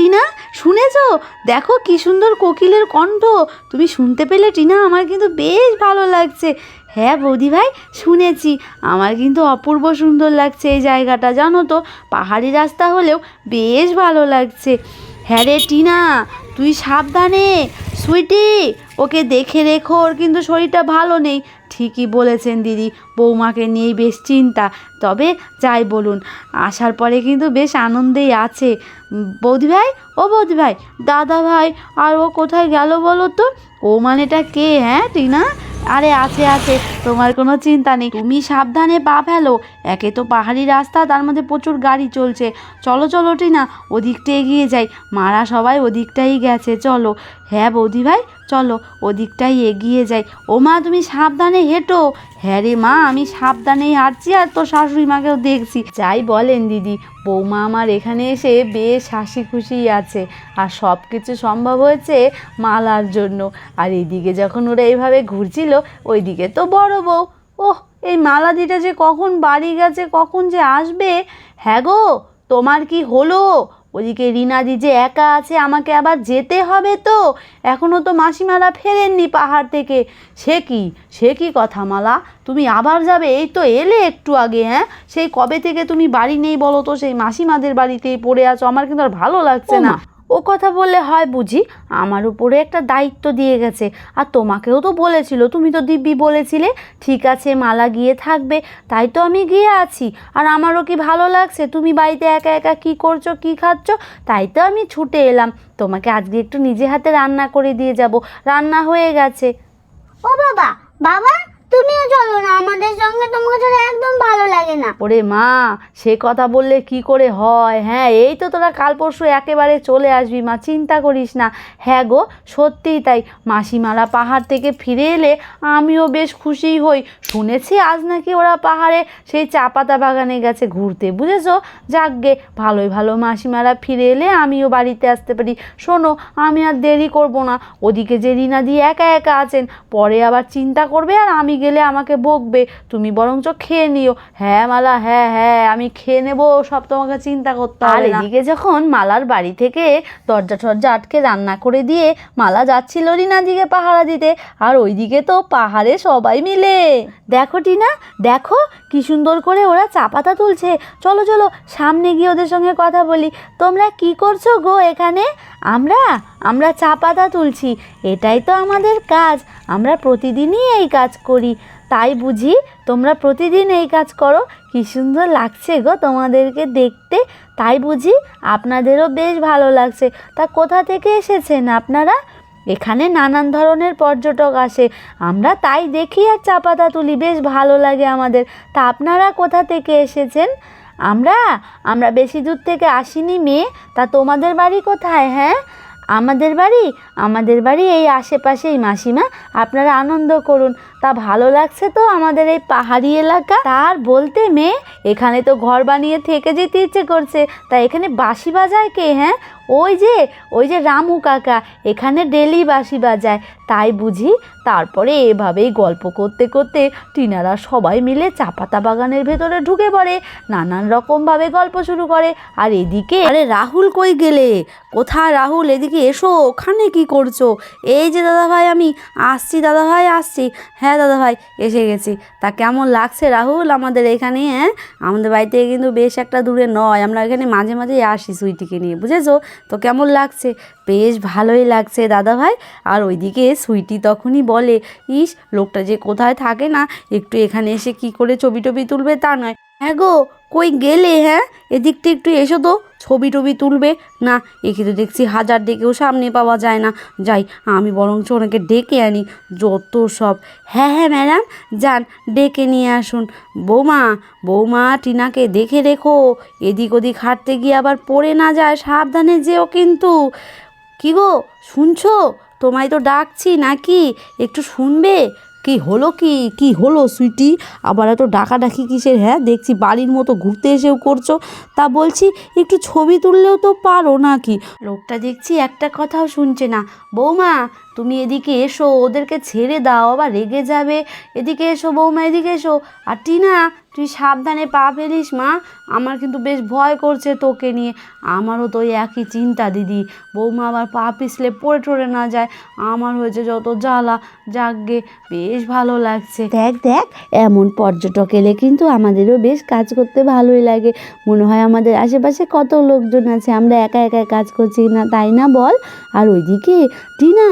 টিনা, শুনেছো? দেখো কি সুন্দর কোকিলের কণ্ঠ। তুমি শুনতে পেলে টিনা, আমার কিন্তু বেশ ভালো লাগছে। হ্যাঁ বৌদি ভাই, শুনেছি। আমার কিন্তু অপূর্ব সুন্দর লাগছে এই জায়গাটা, জানো তো? পাহাড়ি রাস্তা হলেও বেশ ভালো লাগছে। হ্যাঁ রে টিনা, তুই সাবধানে। সুইটি, ওকে দেখে রেখো, ওর কিন্তু শরীরটা ভালো নেই। ঠিকই বলেছেন দিদি, বৌমাকে নিয়েই বেশ চিন্তা। তবে যাই বলুন, আসার পরে কিন্তু বেশ আনন্দেই আছে। বৌদি ভাই, ও বৌদি ভাই, দাদা ভাই, আর ও কোথায় গেল বলো তো? ও মানেটা কে হ্যাঁ টিনা? আরে আছে আছে, তোমার কোনো চিন্তা নেই, তুমি সাবধানে পা ফেলো, একে তো পাহাড়ি রাস্তা, তার মধ্যে প্রচুর গাড়ি চলছে। চলো চলো, টিনা, ওদিকটা এগিয়ে যাই, মারা সবাই ওদিকটাই গেছে, চলো। হ্যাঁ বৌদি ভাই চলো, ওদিকটাই এগিয়ে যাই। ও মা, তুমি সাবধানে হেঁটো। হ্যাঁ রে মা, আমি সাবধানেই হাঁটছি আর তোর শাশুড়ি মাকেও দেখছি। যাই বলেন দিদি, বৌমা আমার এখানে এসে বেশ হাসি খুশি আছে আর সব কিছু সম্ভব হয়েছে মালার জন্য। আর এদিকে যখন ওরা এইভাবে ঘুরছিল, ওইদিকে তো বড় বউ। ওহ, এই মালাদিটা যে কখন বাড়ি গেছে, কখন যে আসবে? হ্যাঁ গো, তোমার কি হলো? ওদিকে রিনাদি যে একা আছে আমাকে আবার যেতে হবে তো। এখনও তো মাসিমালা ফেরেননি পাহাড় থেকে। সে কি? সে কি কথা মালা? তুমি আবার যাবে? এই তো এলে একটু আগে হ্যাঁ? সেই কবে থেকে তুমি বাড়ি নেই বলো তো? সেই মাসিমাদের বাড়িতেই পড়ে আছো। আমার কিন্তু আর ভালো লাগছে না। ও কথা বললে হয় বুঝি, আমার উপরে একটা দায়িত্ব দিয়ে গেছে। আর তোমাকেও তো বলেছিল, তুমি তো দিব্যি বলেছিলে, ঠিক আছে, মালা গিয়ে থাকবে, তাই তো আমি গিয়ে আছি। আর আমারও কি ভালো লাগছে, তুমি বাড়িতে একা একা কি করছ, কি খাচ্ছ, তাই তো আমি ছুটে এলাম। তোমাকে আজকে একটু নিজে হাতে রান্না করে দিয়ে যাব। রান্না হয়ে গেছে। ও বাবা বাবা তুমিও চলো না, আমাদের সঙ্গে তোমাকে ছাড়া একদম ভালো লাগে না। ওরে মা, সে কথা বললে কি করে হয়? হ্যাঁ এই তো তোরা কাল পরশু একেবারে চলে আসবি মা, চিন্তা করিস না। হ্যাঁ গো, সত্যিই তাই। মাসিমারা পাহাড় থেকে ফিরে এলে আমিও বেশ খুশি হই। শুনেছি আজ নাকি ওরা পাহাড়ে সেই চা পাতা বাগানে গেছে ঘুরতে, বুঝেছ? যাকগে ভালোই ভালো মাসিমারা ফিরে এলে আমিও বাড়িতে আসতে পারি। শোনো, আমি আর দেরি করব না। ওদিকে যে রিনা দিয়ে একা একা আছেন, পরে আবার চিন্তা করবে আর আমি গেলে আমাকে বকবে তুমি বরঞ্চ খেয়ে নিও। হ্যাঁ মালা হ্যাঁ হ্যাঁ আমি খেয়ে নেব সব তোমাকে চিন্তা করতে আর এদিকে যখন মালার বাড়ি থেকে দরজা টরজা আটকে রান্না করে দিয়ে মালা যাচ্ছিল রিনা দিকে পাহারা দিতে আর ওইদিকে তো পাহাড়ে সবাই মিলে। দেখো টিনা দেখো কি সুন্দর করে ওরা চা পাতা তুলছে। চলো চলো সামনে গিয়ে ওদের সঙ্গে কথা বলি। তোমরা কি করছ গো এখানে? আমরা আমরা চা পাতা তুলছি এটাই তো আমাদের কাজ। আমরা প্রতিদিনই এই কাজ করি। তাই বুঝি তোমরা প্রতিদিন এই কাজ করো? কি সুন্দর লাগছে গো তোমাদেরকে দেখতে। তাই বুঝি আপনাদেরও বেশ ভালো লাগছে। তা কোথা থেকে এসেছেন আপনারা? এখানে নানান ধরনের পর্যটক আসে। আমরা তাই দেখি আর চা পাতা তুলি, বেশ ভালো লাগে আমাদের। তা আপনারা কোথা থেকে এসেছেন? আমরা? আমরা বেশি দূর থেকে আসিনি মেয়ে। তা তোমাদের বাড়ি কোথায় হ্যাঁ? আমাদের বাড়ি আমাদের বাড়ি এই আশেপাশেই মাসিমা। আপনারা আনন্দ করুন। তা ভালো লাগছে তো আমাদের এই পাহাড়ি এলাকা? তার বলতে মেয়ে, এখানে তো ঘর বানিয়ে থেকে যেতে ইচ্ছে করছে। তা এখানে বাসি বাজায় কে হ্যাঁ? ওই যে ওই যে রামু কাকা, এখানে ডেলি বাঁশি বাজায়। তাই বুঝি তারপরে এভাবেই গল্প করতে করতে টিনারা সবাই মিলে চাপাতা বাগানের ভেতরে ঢুকে পড়ে, নানান রকমভাবে গল্প শুরু করে। আর এদিকে, আরে রাহুল কই গেলে? কোথায় রাহুল? এদিকে এসো, ওখানে কি করছ? এই যে দাদাভাই আমি, আসছি দাদাভাই, আসছি। হ্যাঁ দাদাভাই, এসে গেছি। তা কেমন লাগছে রাহুল আমাদের এখানে হ্যাঁ? আমাদের বাড়িতে কিন্তু বেশ একটা দূরে নয়, আমরা এখানে মাঝে মাঝেই আসি সুইটিকে নিয়ে, বুঝেছ? তো কেমন লাগছে? বেশ ভালোই লাগছে দাদা ভাই আর ওইদিকে সুইটি তখনই বলে, ইস, লোকটা যে কোথায় থাকে না, একটু এখানে এসে কি করে ছবি টবি তুলবে তা নয়। হ্যাঁ গো কই গেলে হ্যাঁ? এদিকটা একটু এসো তো, ছবি টবি তুলবে। না, একে তো দেখছি হাজার ডেকেও সামনে পাওয়া যায় না। যাই, আমি বরঞ্চ ওনাকে ডেকে আনি, যত সব। হ্যাঁ হ্যাঁ ম্যাডাম, যান, ডেকে নিয়ে আসুন। বৌমা বৌমা, টিনাকে দেখে রেখো। এদিক ওদিক হাঁটতে গিয়ে আবার পড়ে না যায়, সাবধানে যেও কিন্তু। কি গো, শুনছো? তোমায় তো ডাকছি নাকি? একটু শুনবে? কি হলো কি কি হলো সুইটি? আবার এত ডাকাডাকি কিসের হ্যাঁ? দেখছি বাড়ির মতো ঘুরতে এসেও করছ। তা বলছি, একটু ছবি তুললেও তো পারো নাকি? লোকটা দেখছি একটা কথাও শুনছে না। বৌমা, তুমি এদিকে এসো, ওদেরকে ছেড়ে দাও, আবার রেগে যাবে। এদিকে এসো বৌমা, এদিকে এসো। আর টিনা তুই সাবধানে পা ফেলিস, মা। আমার কিন্তু বেশ ভয় করছে তোকে নিয়ে। আমারও তো ওই একই চিন্তা, দিদি। বৌমা আবার পা পিছলে পড়ে টড়ে না যায়। আমার হয়েছে যত জ্বালা। জাগগে বেশ ভালো লাগছে। দেখ দেখ, এমন পর্যটক এলে কিন্তু আমাদেরও বেশ কাজ করতে ভালোই লাগে। মনে হয় আমাদের আশেপাশে কত লোকজন আছে, আমরা একা একা কাজ করছি না, তাই না বল? আর ওইদিকে, টিনা,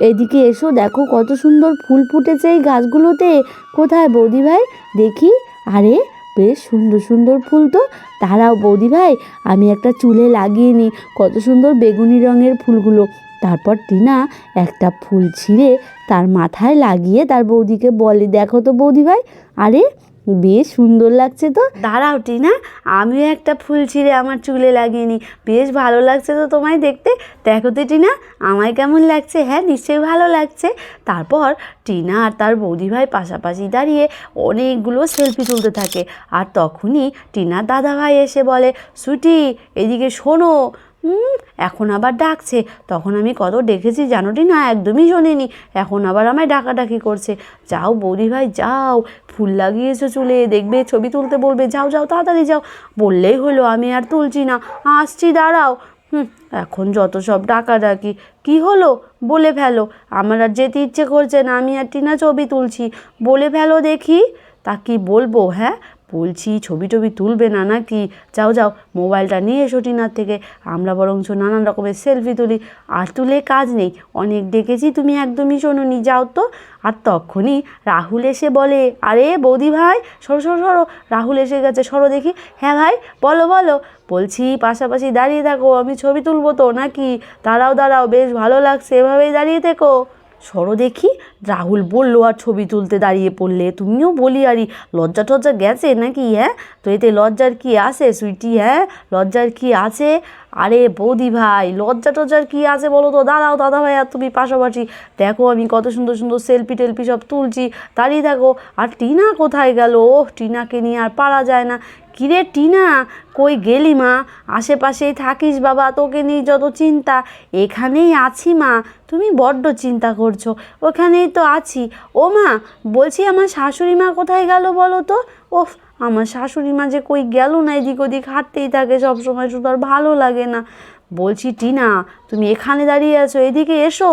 এদিকে এসো, দেখো কত সুন্দর ফুল ফুটেছে এই গাছগুলোতে। কোথায় বৌদি ভাই? দেখি। আরে, বেশ সুন্দর সুন্দর ফুল তো। তারাও বৌদি ভাই, আমি একটা চুলে লাগিয়ে নিই। কত সুন্দর বেগুনি রঙের ফুলগুলো। তারপর টিনা একটা ফুল ছিঁড়ে তার মাথায় লাগিয়ে তার বৌদিকে বলে, দেখো তো বৌদি ভাই, আরে বেশ সুন্দর লাগছে তো। দাঁড়াও, টিনা, আমিও একটা ফুল ছিঁড়ে আমার চুলে লাগিয়ে নিই। বেশ ভালো লাগছে তো তোমায় দেখতে। দেখো তো, টিনা, আমায় কেমন লাগছে? হ্যাঁ নিশ্চয়ই ভালো লাগছে। তারপর টিনা আর তার বৌদি ভাই পাশাপাশি দাঁড়িয়ে অনেকগুলো সেলফি তুলতে থাকে। আর তখনই টিনার দাদা ভাই এসে বলে সুইটি এদিকে শোনো হুম, এখন আবার ডাকছে। তখন আমি কত ডেকেছি জানোটি না, একদমই শোনেনি। এখন আবার আমায় ডাকাডাকি করছে। যাও বৌদি ভাই, যাও। ফুল লাগিয়েছো চুলে, দেখবে, ছবি তুলতে বলবে, যাও যাও, তাড়াতাড়ি যাও। বললেই হলো, আমি আর তুলছি না। আসছি, দাঁড়াও। হুম, এখন যত সব ডাকাডাকি, কি হলো? বলে ফেলো। আমার আর যেতে ইচ্ছে করছে না, আমি আর টিনা ছবি তুলছি। বলে ফেলো দেখি। তা কি বলব হ্যাঁ? বলছি, ছবি টবি তুলবে না নাকি? যাও যাও, মোবাইলটা নিয়ে এসো টিনার থেকে। আমরা বরঞ্চ নানান রকমের সেলফি তুলি। আর তুলে কাজ নেই। অনেক ডেকেছি তুমি একদমই শোনোনি। যাও তো। আর তখনই রাহুল এসে বলে, আরে বৌদি ভাই, সরো সরো সরো। রাহুল এসে গেছে, সরো দেখি। হ্যাঁ ভাই, বলো বলো। বলছি, পাশাপাশি দাঁড়িয়ে থাকো, আমি ছবি তুলবো তো নাকি? দাঁড়াও দাঁড়াও, বেশ ভালো লাগছে, এভাবেই দাঁড়িয়ে থেকো। সরো দেখি। রাহুল বলল, আর ছবি তুলতে দাঁড়িয়ে পড়লে? তুমিও বলি আরই, লজ্জা টজ্জা গেছে নাকি হ্যাঁ? তো এতে লজ্জার কি আছে, সুইটি হ্যাঁ? লজ্জার কি আছে? আরে বৌদি ভাই, লজ্জা টজ্জার কি আছে বলো তো? দাঁড়াও দাদা ভাই, আর তুমি পাশাপাশি। দেখো আমি কত সুন্দর সুন্দর সেলফি টেলফি সব তুলছি। দাঁড়িয়ে থাকো। আর টিনা কোথায় গেল? ওহ, টিনাকে নিয়ে আর পারা যায় না। কিরে টিনা, কই গেলি মা? আশেপাশেই থাকিস বাবা, তোকে নিয়ে যত চিন্তা। এখানেই আছি মা, তুমি বড্ড চিন্তা করছ, ওখানেই তো আছি। ও মা, বলছি আমার শাশুড়ি মা কোথায় গেল বলো তো? ওফ, আমার শাশুড়ি মা যে কই গেল না, এদিক ওদিক হাঁটতেই থাকে, সবসময় শুধু আর ভালো লাগে না। বলছি, টিনা, তুমি এখানে দাঁড়িয়ে আছো, এদিকে এসো।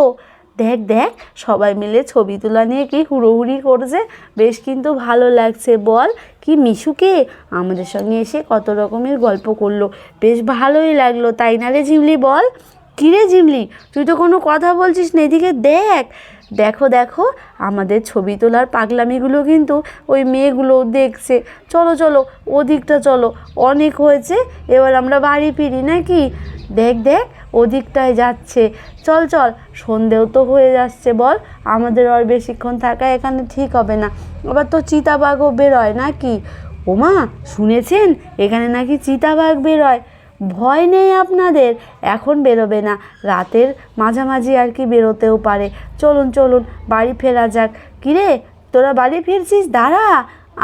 দেখ দেখ, সবাই মিলে ছবি তোলা নিয়ে কি হুড়োহুড়ি করছে? বেশ কিন্তু ভালো লাগছে, বল। কি মিশুকে? আমাদের সঙ্গে এসে কত রকমের গল্প করল। বেশ ভালোই লাগল, তাই না রে ঝিমলি, বল? কী রে ঝিমলি? তুই তো কোনো কথা বলছিস না, এদিকে দেখ। দেখো দেখো, আমাদের ছবি তোলার পাগলামিগুলো কিন্তু ওই মেয়েগুলোও দেখছে। চলো চলো, ওদিকটা চলো, অনেক হয়েছে, এবার আমরা বাড়ি ফিরি নাকি? দেখ দেখ, ওদিকটায় যাচ্ছে। চল চল, সন্ধেও তো হয়ে যাচ্ছে, বল, আমাদের আর বেশিক্ষণ থাকা এখানে ঠিক হবে না। আবার তো চিতাবাঘও বেরোয় নাকি? ওমা, শুনেছেন? এখানে নাকি চিতাবাঘ বেরোয়। ভয় নেই আপনাদের। এখন বেরোবে না। রাতের মাঝামাঝি আর কি বেরোতেও পারে। চলুন চলুন, বাড়ি ফেরা যাক। কিরে, তোরা বাড়ি ফিরছিস? দাঁড়া।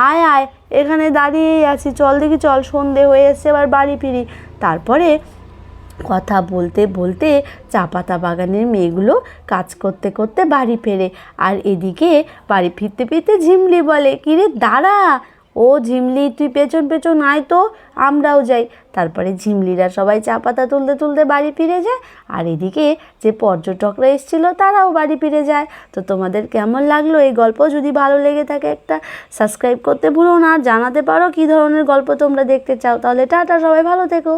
আয় আয়, এখানে দাঁড়িয়েই আছি। চল দেখি, চল, সন্ধে হয়ে এসছে, এবার বাড়ি ফিরি। তারপরে কথা বলতে বলতে চা পাতা বাগানের মেয়েগুলো কাজ করতে করতে বাড়ি ফেরে। আর এদিকে বাড়ি ফিরতে ফিরতে ঝিমলি বলে, কিরে, দাঁড়া ও ঝিমলি, তুই পেছন পেছন আয় তো, আমরাও যাই। তারপরে ঝিমলিরা সবাই চা পাতা তুলতে তুলতে বাড়ি ফিরে যায়, আর এদিকে যে পর্যটকরা এসেছিল তারাও বাড়ি ফিরে যায়। তো তোমাদের কেমন লাগল এই গল্প? যদি ভালো লেগে থাকে একটা সাবস্ক্রাইব করতে ভুলো না, জানাতে পারো কী ধরনের গল্প তোমরা দেখতে চাও। তাহলে টাটা সবাই, ভালো থেকো।